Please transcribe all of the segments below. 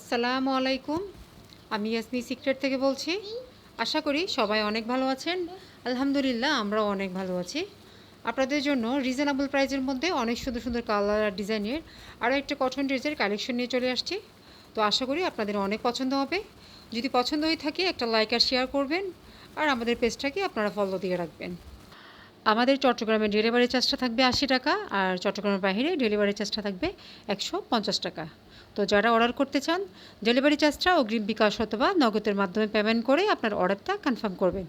আসসালামু আলাইকুম। আমি ইয়াসমি সিক্রেট থেকে বলছি। আশা করি সবাই অনেক ভালো আছেন। আলহামদুলিল্লাহ, আমরাও অনেক ভালো আছি। আপনাদের জন্য রিজনেবল প্রাইজের মধ্যে অনেক সুন্দর সুন্দর কালার আর ডিজাইনের আরও একটা কটন ড্রেসের কালেকশন নিয়ে চলে আসছি। তো আশা করি আপনাদের অনেক পছন্দ হবে। যদি পছন্দ হয়ে থাকে, একটা লাইক আর শেয়ার করবেন। আর আমাদের পেজটাকে আপনারা ফলো দিয়ে রাখবেন। আমাদের চট্টগ্রামের ডেলিভারি চার্জটা থাকবে আশি টাকা আর চট্টগ্রামের বাইরে ডেলিভারি চার্জটা থাকবে একশো পঞ্চাশ টাকা। তো যারা অর্ডার করতে চান, ডেলিভারি চার্জটা অগ্রিম বিকাশ অথবা নগদের মাধ্যমে পেমেন্ট করে আপনার অর্ডারটা কনফার্ম করবেন।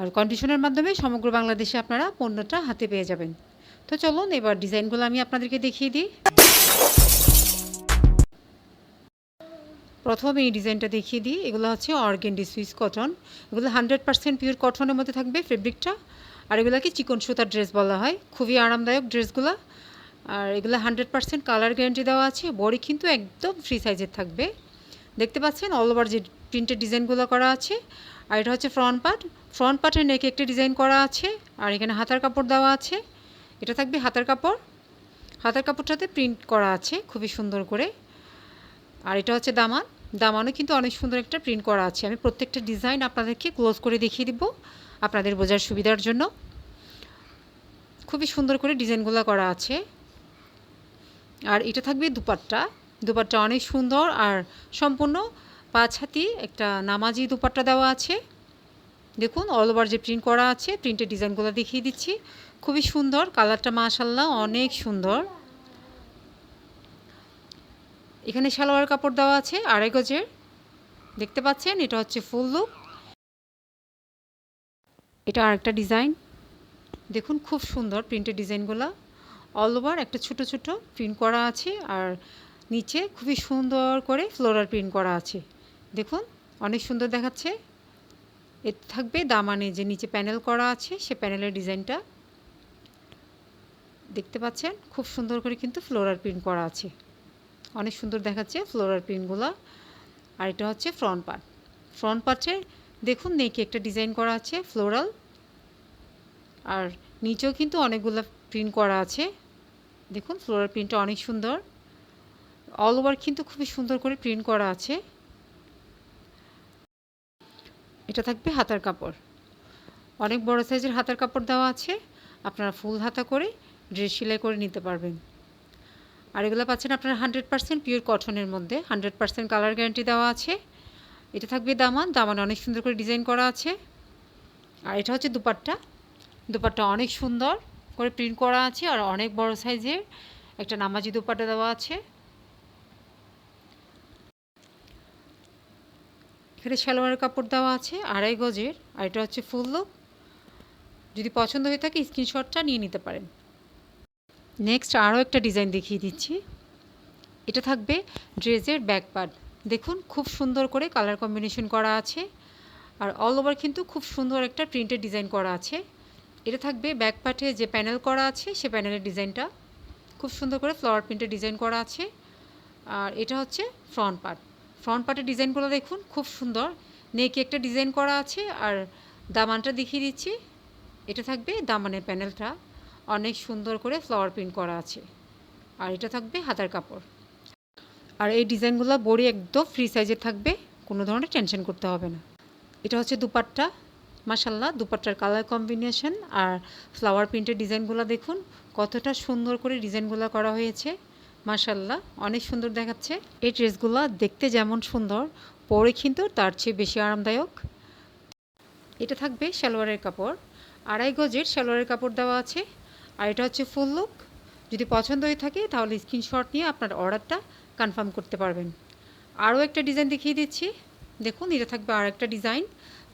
আর কন্ডিশনের মাধ্যমে সমগ্র বাংলাদেশে আপনারা পণ্যটা হাতে পেয়ে যাবেন। তো চলুন, এবার ডিজাইনগুলো আমি আপনাদেরকে দেখিয়ে দিই। প্রথম এই ডিজাইনটা দেখিয়ে দিই। এগুলো হচ্ছে অর্গেন্ডি সুইস কটন। এগুলো হান্ড্রেড পার্সেন্ট পিওর কটনের মধ্যে থাকবে ফেব্রিকটা আর এগুলোকে চিকন সুতার ড্রেস বলা হয়। খুবই আরামদায়ক ড্রেসগুলো আর এগুলো হান্ড্রেড পার্সেন্ট কালার গ্যারান্টি দেওয়া আছে। বডি কিন্তু একদম ফ্রি সাইজের থাকবে। দেখতে পাচ্ছেন অল ওভার যে প্রিন্টের ডিজাইনগুলো করা আছে। আর এটা হচ্ছে ফ্রন্ট পার্ট ফ্রন্ট পার্টের নেকে একটি ডিজাইন করা আছে। আর এখানে হাতার কাপড় দেওয়া আছে। এটা থাকবে হাতার কাপড়। হাতার কাপড়টাতে প্রিন্ট করা আছে খুবই সুন্দর করে। আর এটা হচ্ছে দামান। দামানও কিন্তু অনেক সুন্দর একটা প্রিন্ট করা আছে। আমি প্রত্যেকটা ডিজাইন আপনাদেরকে ক্লোজ করে দেখিয়ে দিব আপনাদের বোঝার সুবিধার জন্য। খুবই সুন্দর করে ডিজাইনগুলো করা আছে। আর এটা থাকবে দুপাট্টা। দুপাট্টা অনেক সুন্দর আর সম্পূর্ণ পাঁচ হাতি একটা নামাজি দুপাট্টা দেওয়া আছে। দেখুন অল ওভার যে প্রিন্ট করা আছে প্রিন্টের ডিজাইনগুলো দেখিয়ে দিচ্ছি। খুবই সুন্দর, কালারটা মাশাল্লাহ অনেক সুন্দর। এখানে সালোয়ার কাপড় দেওয়া আছে আড়াই গজের। দেখতে পাচ্ছেন, এটা হচ্ছে ফুল লুক এটা আরেকটা ডিজাইন। দেখুন, খুব সুন্দর প্রিন্টের ডিজাইনগুলো। অল ওভার একটা ছোট ছোট প্রিন্ট করা আছে আর নিচে খুবই সুন্দর করে ফ্লোরাল প্রিন্ট করা আছে। দেখুন, অনেক সুন্দর দেখাচ্ছে। এর থাকবে দামানে যে নিচে প্যানেল করা আছে, সে প্যানেলের ডিজাইনটা। দেখতে পাচ্ছেন, খুব সুন্দর করে কিন্তু ফ্লোরাল প্রিন্ট করা আছে। অনেক সুন্দর দেখাচ্ছে ফ্লোরাল প্রিন্টগুলো আর এটা হচ্ছে ফ্রন্ট পার্ট ফ্রন্ট পার্টে দেখুন, নেকে একটা ডিজাইন করা আছে ফ্লোরাল আর নিচেও কিন্তু অনেকগুলো প্রিন্ট করা আছে। দেখুন ফ্লোরাল প্রিন্টটা অনেক সুন্দর। অল ওভার কিন্তু খুবই সুন্দর করে প্রিন্ট করা আছে। এটা থাকবে হাতার কাপড়। অনেক বড় সাইজের হাতার কাপড় দেওয়া আছে। আপনারা ফুল হাতা করে ড্রেস সেলাই করে নিতে পারবেন। আর এগুলো পাচ্ছেন আপনারা হান্ড্রেড পার্সেন্ট পিওর কটনের মধ্যে। হান্ড্রেড পার্সেন্ট কালার গ্যারান্টি দেওয়া আছে। এটা থাকবে দামান। দামান অনেক সুন্দর করে ডিজাইন করা আছে। আর এটা হচ্ছে দুপাট্টা। দুপাট্টা অনেক সুন্দর। করে প্রিন্ট করা আছে আর অনেক বড় সাইজের একটা নামাজি দুপাট্টা দেওয়া আছে। এখানে সালোয়ারের কাপড় দেওয়া আছে, আড়াই গজের, আর এটা হচ্ছে ফুল লুক যদি পছন্দ হয়ে থাকে স্ক্রিনশটটা নিয়ে নিতে পারেন। নেক্সট আরও একটা ডিজাইন দেখিয়ে দিচ্ছি। এটা থাকবে ড্রেসের ব্যাক পার্ট দেখুন, খুব সুন্দর করে কালার কম্বিনেশন করা আছে। আর অল ওভার কিন্তু খুব সুন্দর একটা প্রিন্টের ডিজাইন করা আছে। এটা থাকবে ব্যাক পার্টে যে প্যানেল করা আছে, সে প্যানেলের ডিজাইনটা। খুব সুন্দর করে ফ্লাওয়ার প্রিন্টের ডিজাইন করা আছে। আর এটা হচ্ছে ফ্রন্ট পার্ট ফ্রন্ট পার্টের ডিজাইনগুলো দেখুন, খুব সুন্দর। নেকে একটা ডিজাইন করা আছে, আর দামানটা দেখিয়ে দিচ্ছি। এটা থাকবে দামানের প্যানেলটা অনেক সুন্দর করে ফ্লাওয়ার প্রিন্ট করা আছে। আর এটা থাকবে হাতার কাপড়। আর এই ডিজাইনগুলো বড়ি একদম ফ্রি সাইজের থাকবে। কোনো ধরনের টেনশন করতে হবে না। এটা হচ্ছে দুপাট্টা। মাসাল্লাহ দুপাট্টার কালার কম্বিনেশন আর ফ্লাওয়ার প্রিন্টের ডিজাইনগুলো দেখুন, কতটা সুন্দর করে ডিজাইনগুলো করা হয়েছে মাসাল্লাহ অনেক সুন্দর দেখাচ্ছে। এই ড্রেসগুলো দেখতে যেমন সুন্দর, পরে কিন্তু তার চেয়ে বেশি আরামদায়ক। এটা থাকবে সালোয়ারের কাপড়, আড়াই গজের সালোয়ারের কাপড় দেওয়া আছে, আর এটা হচ্ছে ফুল লুক যদি পছন্দ হয়ে থাকে তাহলে স্ক্রিনশট নিয়ে আপনার অর্ডারটা কনফার্ম করতে পারবেন। আরও একটা ডিজাইন দেখিয়ে দিচ্ছি। দেখুন, এটা থাকবে আর একটা ডিজাইন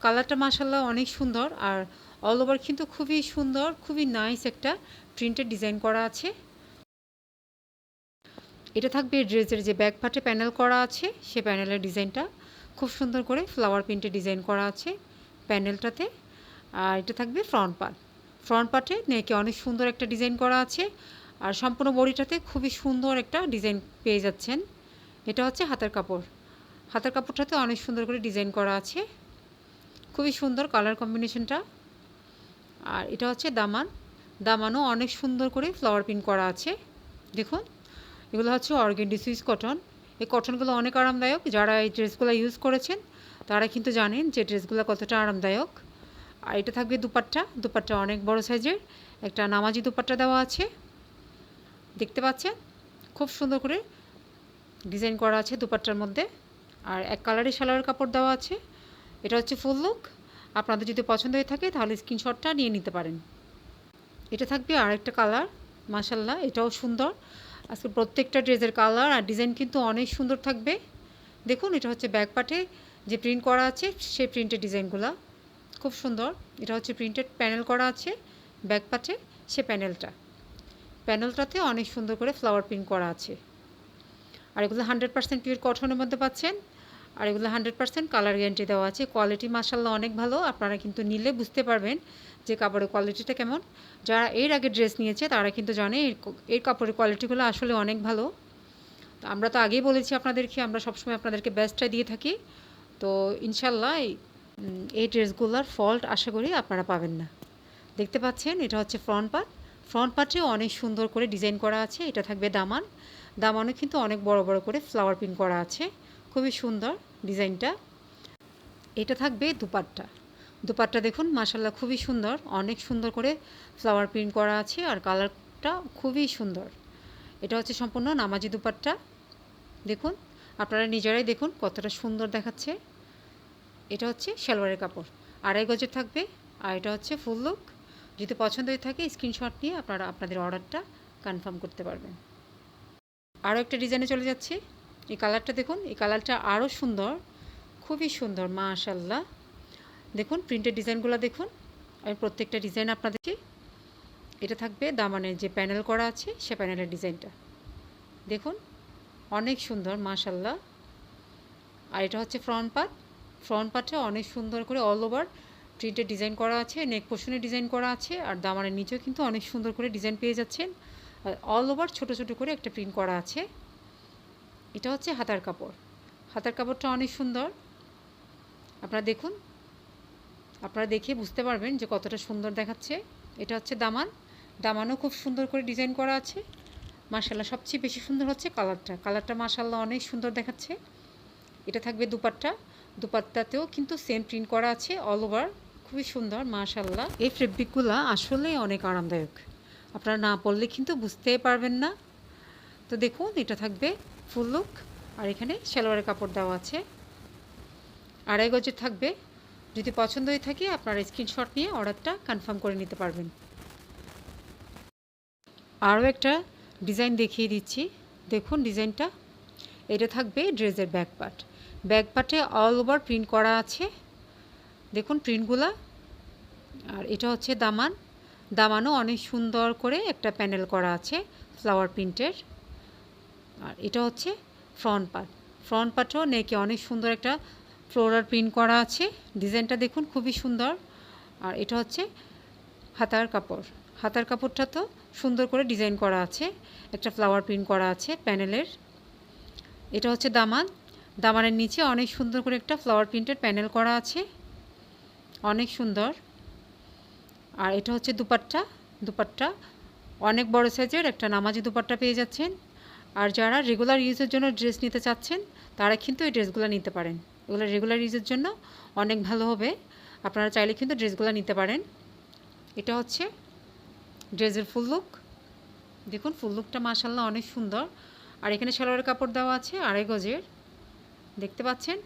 কালারটা মাসাল্লাহ অনেক সুন্দর আর অল ওভার কিন্তু খুবই সুন্দর, খুবই নাইস একটা প্রিন্টের ডিজাইন করা আছে। এটা থাকবে ড্রেসের যে ব্যাক পার্টে প্যানেল করা আছে, সে প্যানেলের ডিজাইনটা খুব সুন্দর করে ফ্লাওয়ার প্রিন্টের ডিজাইন করা আছে প্যানেলটাতে আর এটা থাকবে ফ্রন্ট পার্ট ফ্রন্ট পার্টে নেকে অনেক সুন্দর একটা ডিজাইন করা আছে আর সম্পূর্ণ বডিটাতে খুবই সুন্দর একটা ডিজাইন পেয়ে যাচ্ছেন। এটা হচ্ছে হাতের কাপড়। হাতের কাপড়টাতে অনেক সুন্দর করে ডিজাইন করা আছে। খুবই সুন্দর কালার কম্বিনেশনটা আর এটা হচ্ছে দামান। দামানও অনেক সুন্দর করে ফ্লাওয়ার প্রিন্ট করা আছে। দেখুন, এগুলো হচ্ছে অর্গেন্ডি সুইস কটন এই কটনগুলো অনেক আরামদায়ক। যারা এই ড্রেসগুলো ইউজ করেছেন, তারা কিন্তু জানেন যে ড্রেসগুলো কতটা আরামদায়ক। আর এটা থাকবে দুপাট্টা। দুপাট্টা অনেক বড় সাইজের। একটা নামাজি দুপাট্টা দেওয়া আছে। দেখতে পাচ্ছেন? খুব সুন্দর করে ডিজাইন করা আছে দুপাট্টার মধ্যে। আর এক কালারের সালোয়ার কাপড় দেওয়া আছে। এটা হচ্ছে ফুল লুক আপনাদের যদি পছন্দ হয়ে থাকে, তাহলে স্ক্রিনশটটা নিয়ে নিতে পারেন। এটা থাকবে আর একটা কালার মাসাল্লাহ এটাও সুন্দর। আজকে প্রত্যেকটা ড্রেসের কালার আর ডিজাইন কিন্তু অনেক সুন্দর থাকবে। দেখুন, এটা হচ্ছে ব্যাক পার্টে যে প্রিন্ট করা আছে, সেই প্রিন্টের ডিজাইনগুলো খুব সুন্দর। এটা হচ্ছে প্রিন্টেড প্যানেল করা আছে ব্যাক পার্টে সে প্যানেলটা প্যানেলটাতে অনেক সুন্দর করে ফ্লাওয়ার প্রিন্ট করা আছে। আর এগুলো হান্ড্রেড পার্সেন্ট পিওর কটনের মধ্যে পাচ্ছেন। আর এগুলো হান্ড্রেড পার্সেন্ট কালার গ্যারান্টি দেওয়া আছে। কোয়ালিটি মাসাল্লাহ অনেক ভালো। আপনারা কিন্তু নিলে বুঝতে পারবেন যে কাপড়ের কোয়ালিটিটা কেমন। যারা এর আগে ড্রেস নিয়েছে, তারা কিন্তু জানে এর কাপড়ের কোয়ালিটিগুলো আসলে অনেক ভালো। তো আমরা তো আগেই বলেছি আপনাদেরকে, আমরা সবসময় আপনাদেরকে বেস্টটা দিয়ে থাকি। তো ইনশাল্লাহ এই ড্রেসগুলোর ফল্ট আশা করি আপনারা পাবেন না। দেখতে পাচ্ছেন, এটা হচ্ছে ফ্রন্ট পার্ট ফ্রন্ট পার্টেও অনেক সুন্দর করে ডিজাইন করা আছে। এটা থাকবে দামান। দামানও কিন্তু অনেক বড় বড় করে ফ্লাওয়ার প্রিন্ট করা আছে। খুবই সুন্দর। ডিজাইনটা। এটা থাকবে দুপাট্টা। দুপাট্টা দেখুন মাসাল্লাহ খুবই সুন্দর। অনেক সুন্দর করে ফ্লাওয়ার প্রিন্ট করা আছে আর কালারটা খুবই সুন্দর। এটা হচ্ছে সম্পূর্ণ নামাজি দুপাট্টা। দেখুন, আপনারা নিজেরাই দেখুন কতটা সুন্দর দেখাচ্ছে। এটা হচ্ছে সালোয়ারের কাপড়। আড়াই গজের থাকবে আর এটা হচ্ছে ফুল লুক যদি পছন্দ হয়ে থাকে স্ক্রিনশট নিয়ে আপনারা আপনাদের অর্ডারটা কনফার্ম করতে পারবেন। আরও একটা ডিজাইনে চলে যাচ্ছে। এই কালারটা দেখুন, এই কালারটা আরও সুন্দর, খুবই সুন্দর মাশাল্লাহ দেখুন, প্রিন্টের ডিজাইনগুলো দেখুন। আমি প্রত্যেকটা ডিজাইন আপনাদেরকে, এটা থাকবে দামানের যে প্যানেল করা আছে, সে প্যানেলের ডিজাইনটা। দেখুন, অনেক সুন্দর মাশাল্লাহ আর এটা হচ্ছে ফ্রন্ট পার্ট। ফ্রন্ট পার্টে অনেক সুন্দর করে অল ওভার প্রিন্টের ডিজাইন করা আছে নেক পোর্শনে ডিজাইন করা আছে, আর দামানের নিচেও কিন্তু অনেক সুন্দর করে ডিজাইন পেয়ে যাচ্ছেন। আর অল ওভার ছোটো ছোটো করে একটা প্রিন্ট করা আছে। এটা হচ্ছে হাতার কাপড়। হাতার কাপড়টা অনেক সুন্দর। আপনারা দেখুন। আপনারা দেখে বুঝতে পারবেন যে কতটা সুন্দর দেখাচ্ছে। এটা হচ্ছে দামান। দামানও খুব সুন্দর করে ডিজাইন করা আছে। মাসাল্লাহ সবচেয়ে বেশি সুন্দর হচ্ছে কালারটা। কালারটা মাসাল্লাহ অনেক সুন্দর দেখাচ্ছে। এটা থাকবে দুপাট্টা। দুপাট্টাতেও কিন্তু সেম প্রিন্ট করা আছে অল ওভার খুবই সুন্দর মাশাল্লাহ এই ফেব্রিকগুলো আসলেই অনেক আরামদায়ক। আপনারা না পড়লে কিন্তু বুঝতেই পারবেন না। তো দেখুন, এটা থাকবে ফুল লুক, আর এখানে সালোয়ারের কাপড় দেওয়া আছে। আড়াই গজের থাকবে। যদি পছন্দ হয়ে থাকে, আপনারা স্ক্রিনশট নিয়ে অর্ডারটা কনফার্ম করে নিতে পারবেন। আরও একটা ডিজাইন দেখিয়ে দিচ্ছি। দেখুন ডিজাইনটা এটা থাকবে ড্রেসের ব্যাক পার্ট ব্যাক পার্টে অল ওভার প্রিন্ট করা আছে। দেখুন প্রিন্টগুলা আর এটা হচ্ছে দামান। দামানও অনেক সুন্দর করে একটা প্যানেল করা আছে ফ্লাওয়ার প্রিন্টের আর এটা হচ্ছে ফ্রন্ট পার্ট ফ্রন্ট পার্টও নেকে অনেক সুন্দর একটা ফ্লোরার প্রিন্ট করা আছে। ডিজাইনটা দেখুন, খুবই সুন্দর। আর এটা হচ্ছে হাতার কাপড়। হাতার কাপড়টা তো সুন্দর করে ডিজাইন করা আছে। একটা ফ্লাওয়ার প্রিন্ট করা আছে প্যানেলের এটা হচ্ছে দামান। দামানের নিচে অনেক সুন্দর করে একটা ফ্লাওয়ার প্রিন্টের প্যানেল করা আছে। অনেক সুন্দর। আর এটা হচ্ছে দুপাট্টা। দুপাট্টা অনেক বড় সাইজের একটা নামাজি দুপাট্টা পেয়ে যাচ্ছেন। আর যারা রেগুলার ইউজের জন্য ড্রেস নিতে চাচ্ছেন, তারা কিন্তু এই ড্রেসগুলো নিতে পারেন। এগুলো রেগুলার ইউজের জন্য অনেক ভালো হবে। আপনারা চাইলে কিন্তু ড্রেসগুলো নিতে পারেন। এটা হচ্ছে ড্রেসের ফুল লুক দেখুন ফুল লুকটা মাসাল্লাহ অনেক সুন্দর। আর এখানে সালোয়ারের কাপড় দেওয়া আছে আড়াই গজের। দেখতে পাচ্ছেন?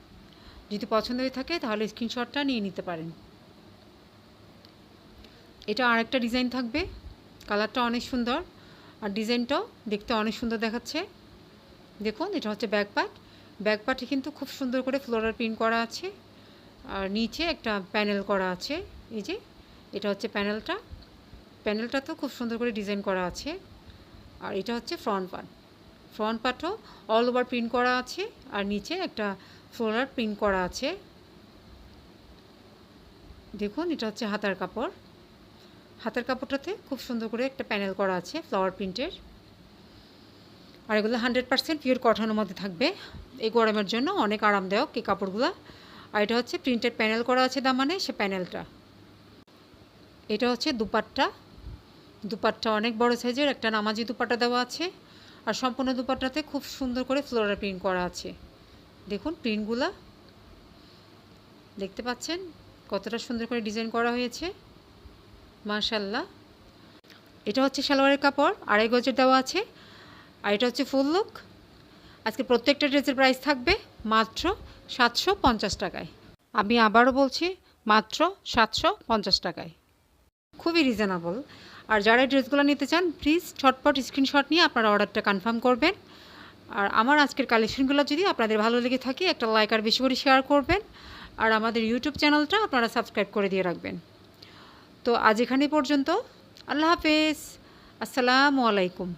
যদি পছন্দ হয়ে থাকে, তাহলে স্ক্রিনশটটা নিয়ে নিতে পারেন। এটা আরেকটা ডিজাইন থাকবে। কালারটা অনেক সুন্দর। আর ডিজাইনটাও দেখতে অনেক সুন্দর দেখাচ্ছে। দেখুন, এটা হচ্ছে ব্যাক পার্ট ব্যাক পার্টে কিন্তু খুব সুন্দর করে ফ্লোরাল প্রিন্ট করা আছে। আর নিচে একটা প্যানেল করা আছে। এই যে, এটা হচ্ছে প্যানেলটা। প্যানেলটা তো খুব সুন্দর করে ডিজাইন করা আছে। আর এটা হচ্ছে ফ্রন্ট পার্ট। ফ্রন্ট পার্টও অল ওভার প্রিন্ট করা আছে আর নিচে একটা ফ্লোরার প্রিন্ট করা আছে। দেখুন, এটা হচ্ছে হাতার কাপড়। হাতের কাপড়টাতে খুব সুন্দর করে একটা প্যানেল করা আছে ফ্লাওয়ার প্রিন্টের আর এগুলো হান্ড্রেড পার্সেন্ট পিওর কটনের মধ্যে থাকবে। এই গরমের জন্য অনেক আরামদায়ক এই কাপড়গুলো। আর এটা হচ্ছে প্রিন্টেড প্যানেল করা আছে দামানে সে প্যানেলটা। এটা হচ্ছে দুপাট্টা। দুপাট্টা অনেক বড় সাইজের একটা নামাজি দুপাট্টা দেওয়া আছে। আর সম্পূর্ণ দুপাট্টাতে খুব সুন্দর করে ফ্লোরাল প্রিন্ট করা আছে। দেখুন প্রিন্টগুলা দেখতে পাচ্ছেন? কতটা সুন্দর করে ডিজাইন করা হয়েছে। মাশাল্লাহ এটা হচ্ছে সালোয়ারের কাপড়, আড়াই গজের দেওয়া আছে। আর এটা হচ্ছে ফুল লুক। আজকে প্রত্যেকটা ড্রেসের প্রাইস থাকবে মাত্র সাতশো পঞ্চাশ টাকায়। আমি আবারও বলছি, মাত্র সাতশো পঞ্চাশ টাকায়। খুবই রিজনেবল আর যারা ড্রেসগুলো নিতে চান প্লিজ ছটপট স্ক্রিনশট নিয়ে আপনারা অর্ডারটা কনফার্ম করবেন। আর আমার আজকের কালেকশনগুলো যদি আপনাদের ভালো লেগে থাকে, একটা লাইক আর বেশি করে শেয়ার করবেন। আর আমাদের ইউটিউব চ্যানেলটা আপনারা সাবস্ক্রাইব করে দিয়ে রাখবেন। তো আজ এখানে পর্যন্ত। আল্লাহ হাফেজ। আসসালামু আলাইকুম।